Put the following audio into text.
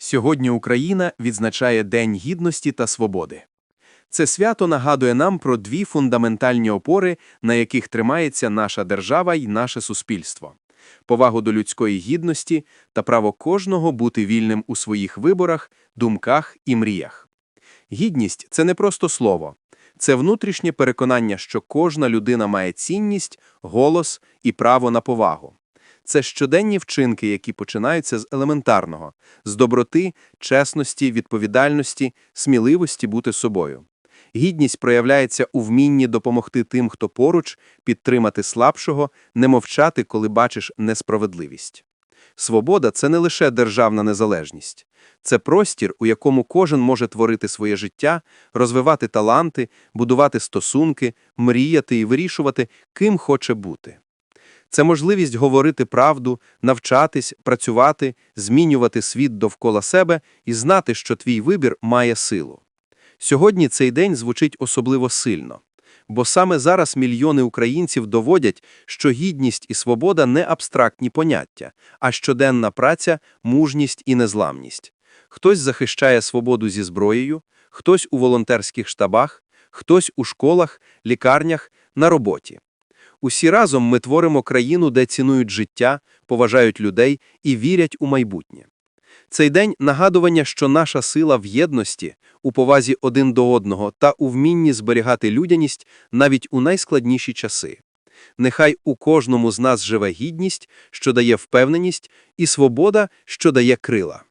Сьогодні Україна відзначає День Гідності та Свободи. Це свято нагадує нам про дві фундаментальні опори, на яких тримається наша держава і наше суспільство – повагу до людської гідності та право кожного бути вільним у своїх виборах, думках і мріях. Гідність – це не просто слово. Це внутрішнє переконання, що кожна людина має цінність, голос і право на повагу. Це щоденні вчинки, які починаються з елементарного – з доброти, чесності, відповідальності, сміливості бути собою. Гідність проявляється у вмінні допомогти тим, хто поруч, підтримати слабшого, не мовчати, коли бачиш несправедливість. Свобода – це не лише державна незалежність. Це простір, у якому кожен може творити своє життя, розвивати таланти, будувати стосунки, мріяти і вирішувати, ким хоче бути. Це можливість говорити правду, навчатись, працювати, змінювати світ довкола себе і знати, що твій вибір має силу. Сьогодні цей день звучить особливо сильно, бо саме зараз мільйони українців доводять, що гідність і свобода не абстрактні поняття, а щоденна праця, мужність і незламність. Хтось захищає свободу зі зброєю, хтось у волонтерських штабах, хтось у школах, лікарнях, на роботі. Усі разом ми творимо країну, де цінують життя, поважають людей і вірять у майбутнє. Цей день – нагадування, що наша сила в єдності, у повазі один до одного та у вмінні зберігати людяність навіть у найскладніші часи. Нехай у кожному з нас живе гідність, що дає впевненість, і свобода, що дає крила.